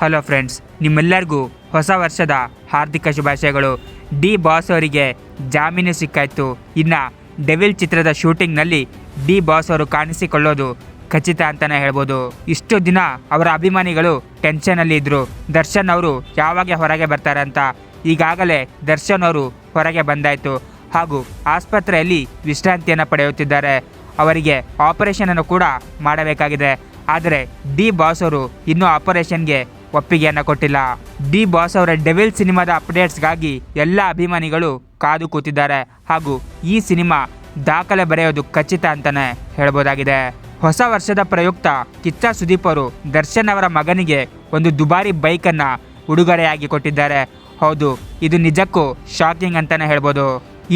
Hello friends, ನಿಮ್ಮೆಲ್ಲರಿಗೂ ಹೊಸ ವರ್ಷದ ಹಾರ್ದಿಕ ಶುಭಾಶಯಗಳು. ಡಿ ಬಾಸ್ ಅವರಿಗೆ ಜಾಮೀನು ಸಿಕ್ಕಾಯಿತು. ಇನ್ನು ಡೆವಿಲ್ ಚಿತ್ರದ ಶೂಟಿಂಗ್ನಲ್ಲಿ ಡಿ ಬಾಸ್ ಅವರು ಕಾಣಿಸಿಕೊಳ್ಳೋದು ಖಚಿತ ಅಂತಲೇ ಹೇಳ್ಬೋದು. ಇಷ್ಟು ದಿನ ಅವರ ಅಭಿಮಾನಿಗಳು ಟೆನ್ಷನಲ್ಲಿ ಇದ್ದರು ದರ್ಶನ್ ಅವರು ಯಾವಾಗ ಹೊರಗೆ ಬರ್ತಾರೆ ಅಂತ ಈಗಾಗಲೇ ದರ್ಶನ್ ಅವರು ಹೊರಗೆ ಬಂದಾಯಿತು. ಹಾಗೂ ಆಸ್ಪತ್ರೆಯಲ್ಲಿ ವಿಶ್ರಾಂತಿಯನ್ನು ಪಡೆಯುತ್ತಿದ್ದಾರೆ. ಅವರಿಗೆ ಆಪರೇಷನನ್ನು ಕೂಡ ಮಾಡಬೇಕಾಗಿದೆ. ಆದರೆ ಡಿ ಬಾಸ್ ಅವರು ಇನ್ನೂ ಆಪರೇಷನ್ಗೆ ಒಪ್ಪಿಗೆಯನ್ನು ಕೊಟ್ಟಿಲ್ಲ. ಡಿ ಬಾಸ್ ಅವರ ಡೆವಿಲ್ ಸಿನಿಮಾದ ಅಪ್ಡೇಟ್ಸ್ಗಾಗಿ ಎಲ್ಲ ಅಭಿಮಾನಿಗಳು ಕಾದು ಕೂತಿದ್ದಾರೆ. ಹಾಗೂ ಈ ಸಿನಿಮಾ ದಾಖಲೆ ಬರೆಯೋದು ಖಚಿತ ಅಂತಲೇ ಹೇಳ್ಬೋದಾಗಿದೆ. ಹೊಸ ವರ್ಷದ ಪ್ರಯುಕ್ತ ಕಿಚ್ಚ ಸುದೀಪ್ ಅವರು ದರ್ಶನ್ ಅವರ ಮಗನಿಗೆ ಒಂದು ದುಬಾರಿ ಬೈಕನ್ನು ಉಡುಗೊರೆಯಾಗಿ ಕೊಟ್ಟಿದ್ದಾರೆ. ಹೌದು, ಇದು ನಿಜಕ್ಕೂ ಶಾಕಿಂಗ್ ಅಂತಲೇ ಹೇಳ್ಬೋದು.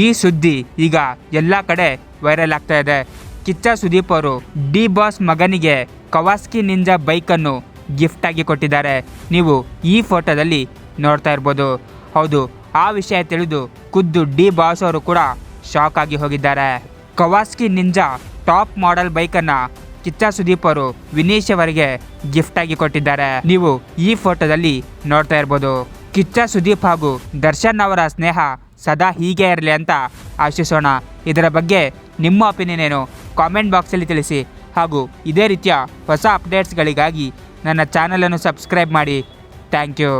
ಈ ಸುದ್ದಿ ಈಗ ಎಲ್ಲ ಕಡೆ ವೈರಲ್ ಆಗ್ತಾ ಇದೆ. ಕಿಚ್ಚ ಸುದೀಪ್ ಅವರು ಡಿ ಬಾಸ್ ಮಗನಿಗೆ ಕವಾಸ್ಕಿ ನಿಂಜಾ ಬೈಕನ್ನು ಗಿಫ್ಟ್ ಆಗಿ ಕೊಟ್ಟಿದ್ದಾರೆ. ನೀವು ಈ ಫೋಟೋದಲ್ಲಿ ನೋಡ್ತಾ ಇರ್ಬೋದು. ಹೌದು, ಆ ವಿಷಯ ತಿಳಿದು ಖುದ್ದು ಡಿ ಬಾಸ್ ಅವರು ಕೂಡ ಶಾಕ್ ಆಗಿ ಹೋಗಿದ್ದಾರೆ. ಕವಾಸ್ಕಿ ನಿಂಜಾ ಟಾಪ್ ಮಾಡೆಲ್ ಬೈಕನ್ನು ಕಿಚ್ಚ ಸುದೀಪ್ ಅವರು ವಿನೀಶ್ ಅವರಿಗೆ ಗಿಫ್ಟ್ ಆಗಿ ಕೊಟ್ಟಿದ್ದಾರೆ. ನೀವು ಈ ಫೋಟೋದಲ್ಲಿ ನೋಡ್ತಾ ಇರ್ಬೋದು. ಕಿಚ್ಚ ಸುದೀಪ್ ಹಾಗೂ ದರ್ಶನ್ ಅವರ ಸ್ನೇಹ ಸದಾ ಹೀಗೆ ಇರಲಿ ಅಂತ ಆಶಿಸೋಣ. ಇದರ ಬಗ್ಗೆ ನಿಮ್ಮ ಒಪಿನಿಯನ್ ಏನು? ಕಾಮೆಂಟ್ ಬಾಕ್ಸಲ್ಲಿ ತಿಳಿಸಿ. ಹಾಗೂ ಇದೇ ರೀತಿಯ ಹೊಸ ಅಪ್ಡೇಟ್ಸ್ಗಳಿಗಾಗಿ ನನ್ನ ಚಾನಲನ್ನು ಸಬ್ಸ್ಕ್ರೈಬ್ ಮಾಡಿ. Thank you.